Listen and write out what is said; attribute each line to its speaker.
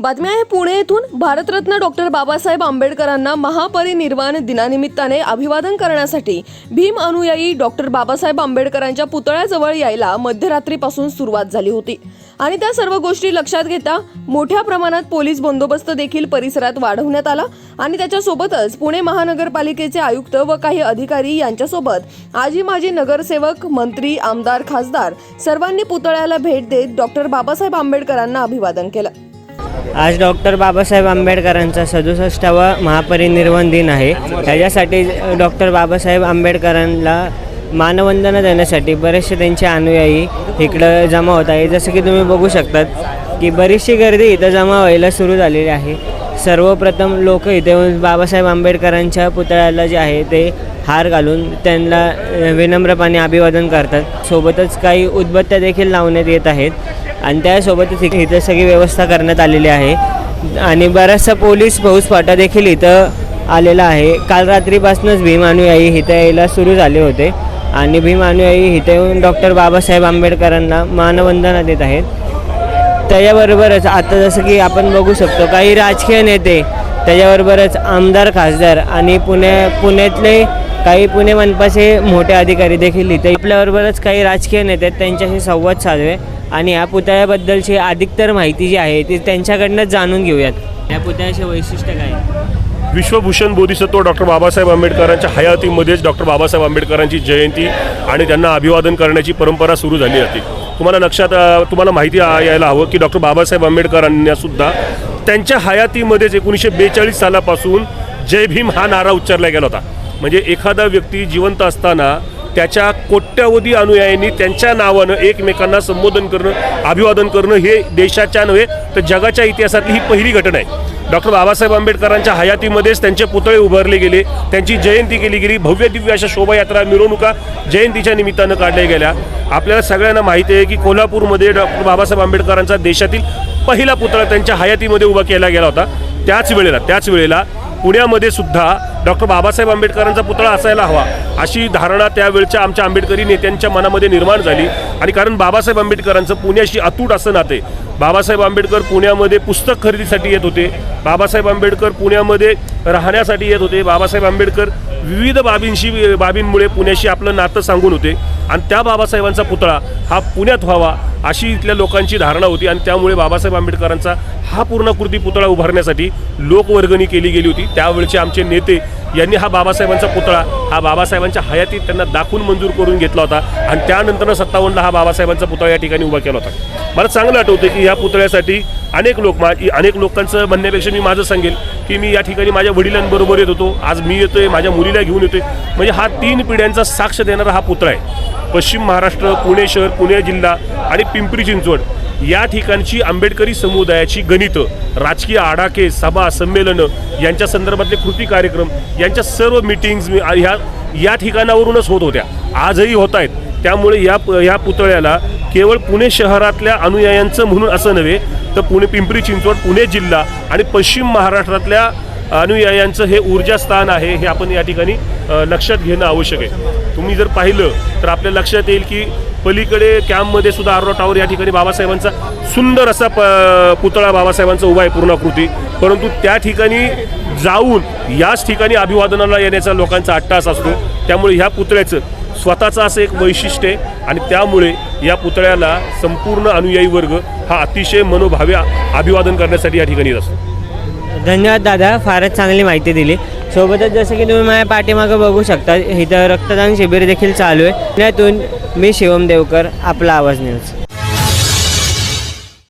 Speaker 1: बातमी आहे पुणे येथून. भारतरत्न डॉक्टर बाबासाहेब आंबेडकरांना महापरिनिर्वाण दिनानिमित्ताने अभिवादन करण्यासाठी भीम अनुयायी डॉक्टर बाबासाहेब आंबेडकरांच्या पुतळ्याजवळ यायला मध्यरात्रीपासून सुरुवात झाली होती. आणि त्या सर्व गोष्टी लक्षात घेता मोठ्या प्रमाणात पोलीस बंदोबस्त देखील परिसरात वाढवण्यात आला. आणि त्याच्यासोबतच पुणे महानगरपालिकेचे आयुक्त व काही अधिकारी यांच्यासोबत आजी माजी नगरसेवक मंत्री आमदार खासदार सर्वांनी पुतळ्याला भेट देत डॉक्टर बाबासाहेब आंबेडकरांना अभिवादन केलं.
Speaker 2: आज डॉक्टर बाबासाहेब आंबेडकरांचा सदुसष्टावा महापरिनिर्वाण दिन आहे. त्याच्यासाठी डॉक्टर बाबासाहेब आंबेडकरांना मानवंदना देण्यासाठी बरेचसे त्यांचे अनुयायी इकडं जमा होत आहे जसं की तुम्ही बघू शकतात की बरीचशी गर्दी इथं जमा व्हायला सुरू झालेली आहे. सर्वप्रथम लोक इथे येऊन बाबासाहेब आंबेडकरांच्या पुतळ्याला जे आहे ते हार घालून त्यांना विनम्रपणे अभिवादन करतात. सोबतच काही उदबत्त्या देखील लावण्यात येत आहेत आणि त्यासोबतच इथं सगळी व्यवस्था करण्यात आलेली आहे. आणि बराचसा पोलीस फौजफाटा देखील इथं आलेला आहे. काल रात्रीपासूनच भीम अनुयायी इथं यायला सुरू झाले होते. आणि भीम अनुयायी इथे येऊन डॉक्टर बाबासाहेब आंबेडकरांना मानवंदना देत आहेत. त्याच्याबरोबरच आता जसं की आपण बघू शकतो काही राजकीय नेते त्याच्याबरोबरच आमदार खासदार आणि पुणे पुण्यातले काही पुणे मनपाचे मोठे अधिकारी देखील इथे आपल्याबरोबरच काही राजकीय नेते आहेत, त्यांच्याशी संवाद साधवे आणि या पुतळ्याबद्दलची अधिकतर माहिती जी आहे ती त्यांच्याकडनंच जाणून घेऊयात. या पुतळ्याचे वैशिष्ट्य काय? आहे?
Speaker 3: विश्वभूषण बोधिसत्व डॉक्टर बाबासाहेब आंबेडकरांच्या हयातीमध्येच डॉक्टर बाबासाहेब आंबेडकरांची जयंती आणि त्यांना अभिवादन करण्याची परंपरा सुरू झाली होती. तुम्हाला लक्षात तुम्हाला माहिती यायला हवं की डॉक्टर बाबासाहेब आंबेडकरांना सुद्धा त्यांच्या हयातीमध्येच एकोणीसशे बेचाळीस सालापासून जय भीम हा नारा उच्चारला गेला होता. म्हणजे एखादा व्यक्ती जिवंत असताना त्याच्या कोट्यावधी अनुयायांनी त्यांच्या नावानं एकमेकांना संबोधन करणं अभिवादन करणं हे देशाच्या नव्हे तर जगाच्या इतिहासातली ही पहिली घटना आहे. डॉक्टर बाबासाहेब आंबेडकरांच्या हयातीमध्येच त्यांचे पुतळे उभारले गेले त्यांची जयंती केली गेली भव्य दिव्य अशा शोभायात्रा मिरवणुका जयंतीच्या निमित्तानं काढल्या गेल्या. आपल्याला सगळ्यांना माहिती आहे की कोल्हापूरमध्ये डॉक्टर बाबासाहेब आंबेडकरांचा देशातील पहिला पुतळा त्यांच्या हयातीमध्ये उभा केला गेला होता. त्याच वेळेला त्याच वेळेला पुण्यामध्ये सुद्धा डॉक्टर बाबासाहेब आंबेडकरांचा पुतळा असायला हवा अशी धारणा त्यावेळच्या आमच्या आंबेडकरी नेत्यांच्या मनामध्ये निर्माण झाली. आणि कारण बाबासाहेब आंबेडकरांचं पुण्याशी अतूट असं नाते बाबासाहेब आंबेडकर पुण्यामध्ये पुस्तक खरेदीसाठी येत होते बाबासाहेब आंबेडकर पुण्यामध्ये राहण्यासाठी येत होते बाबासाहेब आंबेडकर विविध बाबींशी बाबींमुळे पुण्याशी आपलं नातं सांगून होते. आणि त्या बाबासाहेबांचा पुतळा हा पुण्यात व्हावा अशी इथल्या लोकांची धारणा होती आणि त्यामुळे बाबासाहेब आंबेडकरांचा हा पूर्णाकृती पुतळा उभारण्यासाठी लोकवर्गणी केली गेली होती. त्यावेळचे आमचे नेते यांनी हा बाबासाहेबांचा पुतळा हा बाबासाहेबांच्या हयातीत त्यांना दाखवून मंजूर करून घेतला होता आणि त्यानंतरनं सत्तावन्नला हा बाबासाहेबांचा पुतळा या ठिकाणी उभा केला होता. मला चांगलं आठवतं की ह्या पुतळ्यासाठी अनेक लोक मा अनेक लोकांचं म्हणण्यापेक्षा मी माझं सांगेल की मी या ठिकाणी माझ्या वडिलांबरोबर येत होतो. आज मी येतोय माझ्या मुलीला घेऊन येतोय. म्हणजे हा तीन पिढ्यांचा साक्ष देणारा हा पुतळा आहे. पश्चिम महाराष्ट्र पुणे शहर पुणे जिल्हा आणि पिंपरी चिंचवड. या ठिकाणची आंबेडकरी समुदायाची गणितं राजकीय आडाके सभा संमेलनं यांच्या संदर्भातले कृती कार्यक्रम यांच्या सर्व मिटिंग्ज ह्या या ठिकाणावरूनच होत होत्या. आजही होत आहेत. त्यामुळे या ह्या या पुतळ्याला केवळ पुणे शहरातल्या अनुयायांचं म्हणून असं नव्हे तर पुणे पिंपरी चिंचवड पुणे जिल्हा आणि पश्चिम महाराष्ट्रातल्या अनुयायांचं हे ऊर्जास्थान आहे हे आपण या ठिकाणी लक्षात घेणं आवश्यक आहे. तुम्ही जर पाहिलं तर आपल्या लक्षात येईल की पलीकडे कॅम्पमध्ये सुद्धा आरोरा टावर या ठिकाणी बाबासाहेबांचा सुंदर असा प पुतळा बाबासाहेबांचा उभा आहे पूर्णाकृती. परंतु त्या ठिकाणी जाऊन याच ठिकाणी अभिवादनाला येण्याचा लोकांचा अट्टास असतो. त्यामुळे ह्या पुतळ्याचं स्वतःचं असं एक वैशिष्ट्य आहे आणि त्यामुळे या पुतळ्याला संपूर्ण अनुयायी वर्ग हा अतिशय मनोभावे अभिवादन करण्यासाठी या ठिकाणी येत असतो.
Speaker 2: धन्यवाद दादा फारच चांगली माहिती दिली. सोबतच जसं की तुम्ही माझ्या पाठीमागं बघू शकता इथं रक्तदान शिबिर देखील चालू आहे. पुण्यातून मी शिवम देवकर आपला आवाज न्यूज